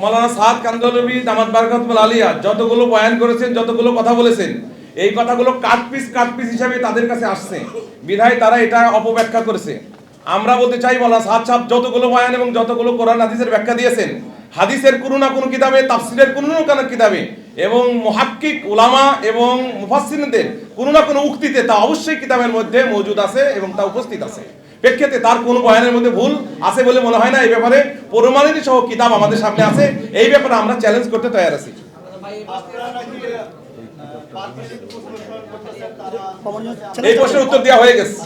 মৌলানা সাদ কান্দলবি দামাত বারকাতুল আলিয়া, যতগুলো বয়ান করেছেন, যতগুলো কথা বলেছেন, এই কথাগুলো কাট পিস কাট পিস হিসাবে তাদের কাছে আসছে। বিধায় তারা এটা অপব্যাখ্যা করেছে। আমরা বলতে চাই, মৌলানা সাদ সাহেব যতগুলো বয়ান এবং যতগুলো কোরআন, হাদিসের ব্যাখ্যা দিয়েছেন, হাদিসের কোনো না কোনো কিতাবে, তাফসিরের কোনো না কোনো কিতাবে, এবং মুহাক্কিক উলামা এবং মুফাসসিরদের কোনো না কোনো উক্তিতে তা অবশ্যই কিতাবের মধ্যে মজুদ আছে এবং তা উপস্থিত আছে। প্রেক্ষিতে তার কোনো বয়ানের মধ্যে ভুল আছে বলে মনে হয় না এই ব্যাপারে। প্রমাণিত সহ কিতাব আমাদের সামনে আছে। এই ব্যাপারে আমরা চ্যালেঞ্জ করতে তৈরি আছি। এই প্রশ্নের উত্তর দেওয়া হয়ে গেছে।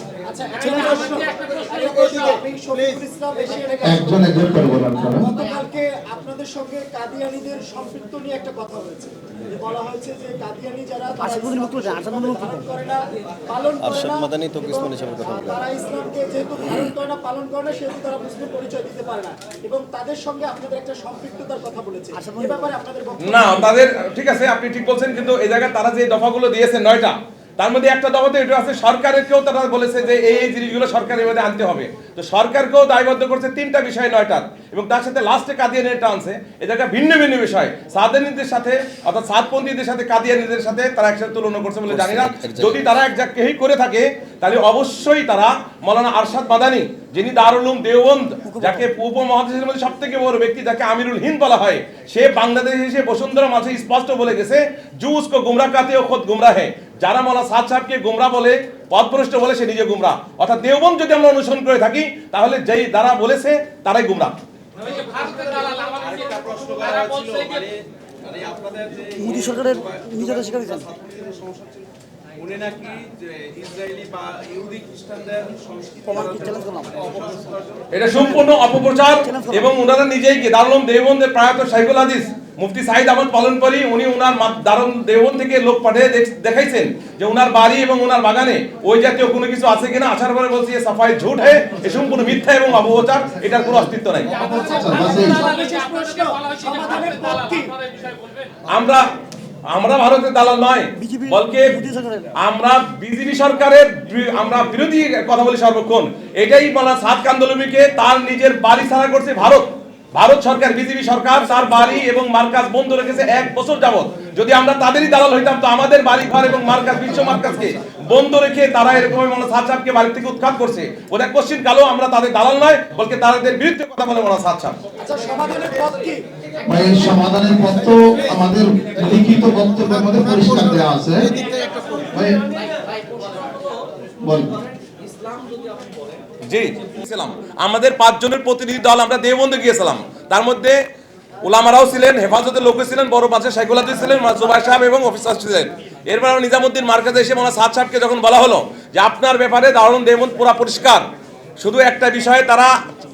একজন একজন করে বলেন গতকালকে আপনাদের সঙ্গে কাদিয়ানিদের সম্পৃক্ত নিয়ে একটা কথা হয়েছে। বলা হয়েছে যে কাদিয়ানি যারা তারা ইসলামকে পালন করে না পালন করে না মাদানী তো কিসমত হিসেবে কথা বলেন। তারা ইসলামকে যেহেতু পালন করে না পালন করে না সেহেতু তারা মুসলিম পরিচয় দিতে পারে না। এবং তাদের সঙ্গে আপনাদের একটা সম্পৃক্ততার কথা বলেছে। এ ব্যাপারে আপনাদের না তাদের ঠিক আছে আপনি ঠিক বলছেন কিন্তু এই জায়গায় তারা যে দফাগুলো দিয়েছে নয়টা তার মধ্যে একটা দফাতে এটা আছে সরকারেরকেও তারা বলেছে যে এই এই জিনিসগুলো সরকারের মধ্যে আনতে হবে। তো সরকারকেও দায়বদ্ধ করছে তিনটা বিষয় নয়টার। এবং তার সাথে লাস্টে কাদিয়ানিটা আনছে এই জায়গায় ভিন্ন ভিন্ন বিষয়। সাদানিদের সাথে অর্থাৎ সাতপন্থীদের সাথে কাদিয়ানিদের সাথে তারা একসাথে তুলনা করছে বলে জানি না। যদি তারা এক জায়গায় করে থাকে তাহলে অবশ্যই তারা মৌলানা আরশাদ মাদানি যিনি দারুল উলুম দেওবন্দ যাকে উপমহাদেশের মধ্যে সব থেকে বড় ব্যক্তি যাকে আমিরুল হিন্দ বলা হয় সে বাংলাদেশ এসে বসুন্ধরা মাঝে স্পষ্ট বলে গেছে জুস কো গুমরা কাতে ও খোদ গুমরা হে। যারা মৌলা সাদ সাহেবকে গুমরা বলে পথভ্রষ্ট বলে সে নিজে গুমরা। অর্থাৎ দেওবন্দ যদি আমরা অনুসরণ করে থাকি তাহলে যেই দ্বারা বলেছে তারাই গুমরা। মানে মানে আপনাদের যে মোদী সরকারের নিজেরা স্বীকার উনি নাকি ইসরায়েলি বা ইহুদি খ্রিস্টানদের এটা সম্পূর্ণ অপপ্রচার এবং ওনারা নিজেই কি দারুল দেওবন্দের প্রয়াত শাইখুল হাদিস মুফতি সাইদ আহমদ পালন করি উনি ওনার মা- দারুল থেকে লোক পাঠিয়ে দেখাইছেন যে ওনার বাড়ি এবং ওনার বাগানে ওই জাতীয় কোনো কিছু আছে কিনা। আসার পরে বলছি সাফাই ঝুট হে, এ সম্পূর্ণ মিথ্যা এবং অপপ্রচার, এটার কোনো অস্তিত্ব নাই। আমরা আমরা ভারতের দালাল নয়, বলকে আমরা বিজেপি সরকারের আমরা বিরোধী কথা বলি সর্বক্ষণ। এটাই বলা সাত কান্দলমিকে তার নিজের বাড়ি ছাড়া করছে ভারত। ভারত সরকার বিজেপি সরকার তার বাড়ি এবং মার্কাজ বন্ধ রেখেছে এক বছর যাবত যদি আমরা তাদেরই দালাল হইতাম তো আমাদের বাড়ি ঘর এবং মার্কাজ বিশ্ব মার্কাজকে বন্ধ রেখে তারা এরকম মনে সাত সাহেবকে বাড়ি থেকে উৎখাত করছে। ওটা কোশ্চিন কালো আমরা তাদের দালাল নয় বলকে তাদের বিরুদ্ধে কথা বলে মনে সাত সাহেব। আচ্ছা সমাধানের পথ কি? ভাই এর সমাধানের পথ তো আমাদের লিখিত বক্তব্যের মধ্যে পরিষ্কার দেওয়া আছে। ভাই বল। জি। গিয়েছিলাম। আমাদের পাঁচজনের প্রতিনিধি দল আমরা দেববন্ধু গিয়েছিলাম। তার মধ্যে ওলামারাও ছিলেন হেফাজতের লোক ছিলেন, বড় পাশে শাইকুল হাদিস ছিলেন, জুবাই সাহেব এবং অফিসার ছিলেন। এরপর আমরা নিজামুদ্দিন মার্কাজে এসে মনে সাদ সাহেবকে যখন বলা হলো যে আপনার ব্যাপারে দারুণ দেবন্দ পুরা পরিষ্কার, শুধু একটা বিষয়ে তারা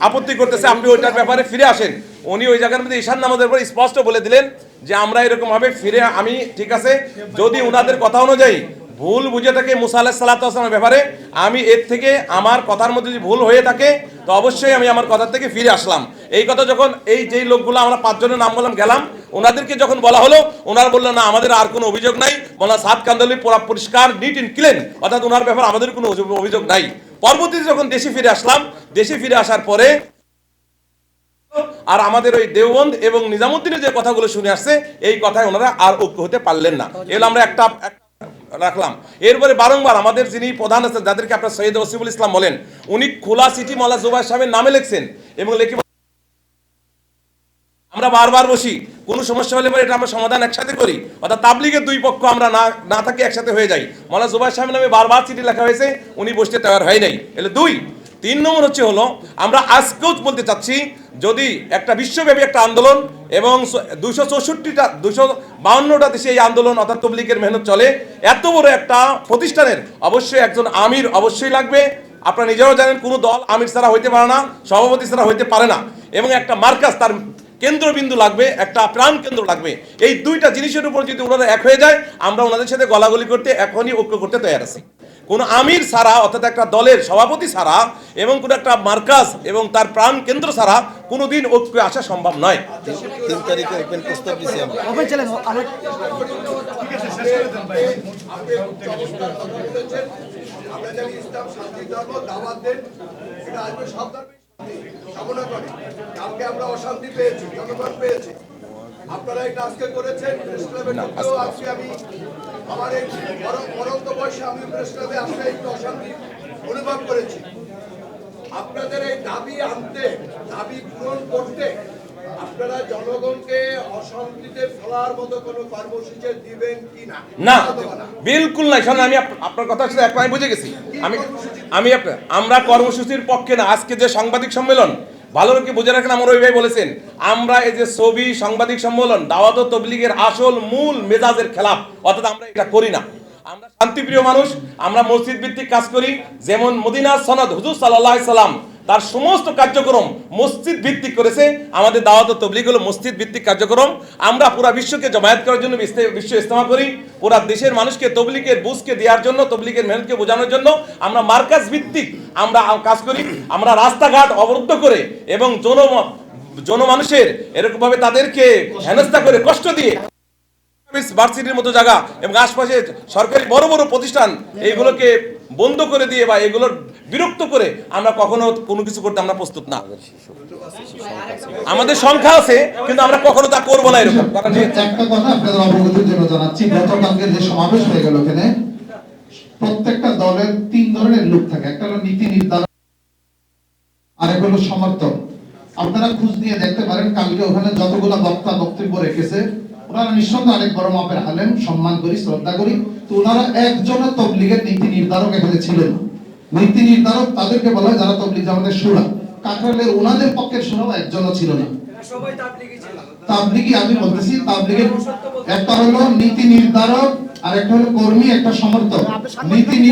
আপত্তি করতেছে, আপনি ওইটার ব্যাপারে ফিরে আসেন। উনি ওই জায়গার মধ্যে ঈশান নামাজের পর স্পষ্ট বলে দিলেন যে আমরা এরকম ভাবে ফিরে, আমি ঠিক আছে, যদি ওনাদের কথা অনুযায়ী ভুল বুঝে থাকে মুসা সাল্লাহামের ব্যাপারে, আমি এর থেকে আমার কথার মধ্যে যদি ভুল হয়ে থাকে, তো অবশ্যই আমি আমার কথার থেকে ফিরে আসলাম। এই কথা যখন এই যেই লোকগুলো আমরা পাঁচজনের নাম বললাম, গেলাম ওনাদেরকে যখন বলা হলো ওনারা বললেন, না, আমাদের আর কোনো অভিযোগ নাই। বলা সাত কান্দলি পুরা পরিষ্কার নিট ইন ক্লিন অর্থাৎ ওনার ব্যাপারে আমাদের কোনো অভিযোগ- নাই। পরবর্তীতে যখন দেশে ফিরে আসলাম, দেশে ফিরে আসার পরে আর আমাদের ওই দেওবন্দ এবং নিজামুদ্দিনের যে কথাগুলো শুনে আসছে, এই কথায় ওনারা আর ঐক্য হতে পারলেন না। এগুলো আমরা একটা রাখলাম। এরপরে বারংবার আমাদের যিনি প্রধান আছেন, যাদেরকে আপনার সৈয়দ ওসিবুল ইসলাম বলেন, উনি খোলা সিটি মালা জুবাই সাহেবের নামে লিখছেন এবং লিখে আমরা বারবার বসি, কোনো সমস্যা হলে পরে এটা আমরা সমাধান একসাথে করি। অর্থাৎ তাবলিগের দুই পক্ষ আমরা না না থাকি একসাথে হয়ে যাই। মালা জুবাই সাহেবের নামে বারবার চিঠি লেখা হয়েছে, উনি বসতে তৈরি হয় নাই। এলে দুই তিন নম্বর হচ্ছে হলো, আমরা আজকেও বলতে চাচ্ছি, যদি একটা বিশ্বব্যাপী একটা আন্দোলন এবং দুশো চৌষট্টিটা, দুশো বাউন্নটা দেশে এই আন্দোলন অর্থাৎ তবলিগের মেহনত চলে, এত বড় একটা প্রতিষ্ঠানের অবশ্যই একজন আমির অবশ্যই লাগবে। আপনারা নিজেরাও জানেন, কোনো দল আমির ছাড়া হইতে পারে না, সভাপতি ছাড়া হইতে পারে না। এবং একটা মার্কাস তার কেন্দ্রবিন্দু লাগবে, একটা প্রাণ কেন্দ্র লাগবে। এই দুইটা জিনিসের উপর যদি ওনারা এক হয়ে যায়, আমরা ওনাদের সাথে গলাগলি করতে এখনই ঐক্য করতে তৈরি আছি। কোনো আমির ছাড়া অর্থাৎ একটা দলের সভাপতি ছাড়া এবং কোনো একটা মার্কাজ এবং তার প্রাণ কেন্দ্র ছাড়া কোনোদিন ঐক্য আসা সম্ভব নয়। তিন তারিখে ওপেন প্রস্তাব দিছি আমরা ওপেন চ্যালেঞ্জ আরেক আমরা জানি ইসলাম শান্তি ধর্ম দাওয়াত দেন এটা আসবে সব কামনা করে কালকে আমরা অশান্তি পেয়েছি জনগণ পেয়েছি আপনারা এটা আজকে করেছেন আজকে আমি আমার এই পরন্ত বয়সে আমি প্রেস আসলে একটু অশান্তি অনুভব করেছি। আপনাদের এই দাবি আনতে দাবি পূরণ করতে আপনারা জনগণকে অশান্তিতে ফেলার মতো কোনো কর্মসূচি দিবেন কি না? না না? বিলকুল নাই শোনেন আমি আপনার কথা সাথে এক বুঝে গেছি। আমি আমি আপনার আমরা কর্মসূচির পক্ষে না আজকে যে সাংবাদিক সম্মেলন ভালো করে বুঝে রাখেন, আমার ওই ভাই বলেছেন, আমরা এই যে ছবি, সাংবাদিক সম্মেলন, দাওয়াত তবলিগের আসল মূল মেজাজের খেলাফ, অর্থাৎ আমরা এটা করি না। আমরা শান্তিপ্রিয় মানুষ, আমরা মসজিদ ভিত্তিক কাজ করি, যেমন মদিনা সনদ হুজুর সাল্লাহ সাল্লাম তার সমস্ত কার্যক্রম মসজিদ ভিত্তিক করেছে। আমাদের দাওয়াত তবলিগ হলো মসজিদ ভিত্তিক কার্যক্রম। আমরা পুরা বিশ্বকে জমায়েত করার জন্য বিশ্ব ইস্তেমা করি। পুরা দেশের মানুষকে তবলিগের বুঝকে দেওয়ার জন্য, তবলিগের মেহনতকে বোঝানোর জন্য আমরা মার্কাজ ভিত্তিক আমরা কাজ করি। আমরা রাস্তাঘাট অবরুদ্ধ করে এবং জন জনমানুষের এরকমভাবে তাদেরকে হেনস্থা করে কষ্ট দিয়ে ভার্সিটির মতো জায়গা এবং আশপাশে সরকারি বড় বড় প্রতিষ্ঠান এইগুলোকে বন্ধ করে দিয়ে বা এগুলোর বিরক্ত করে আমরা কখনো কোনো কিছু করতে আমরা প্রস্তুত না। আমাদের সংখ্যা আছে কিন্তু আমরা কখনো তা করব না এরকম। একটা কথা আপনাদের অবগতির জন্য জানাচ্ছি গতকালকে যে সমাবেশ হয়ে গেল ওখানে প্রত্যেকটা দলের তিন ধরনের লোক থাকে। একটা হলো নীতি নির্ধারণ আরেক হলো সমর্থক। আপনারা খোঁজ নিয়ে দেখতে পারেন কালকে ওখানে যতগুলো বক্তা বক্তব্য রেখেছে ওনারা নিঃসন্দেহে অনেক বড় মাপের আলেম সম্মান করি শ্রদ্ধা করি। তো ওনারা একজনের তবলিগের নীতি নির্ধারক এখানে ছিল না নীতি নির্ধারক তাদেরকে বলা হয় যারা তবলিগ জামাতের সুরা। কাকরালের ওনাদের পক্ষের সুরাও একজনও ছিল না। তাবলিগি আমি বলতেছি তাবলিগের একটা হলো নীতি নির্ধারক আর একটা হলো কর্মী একটা সমর্থক। নীতি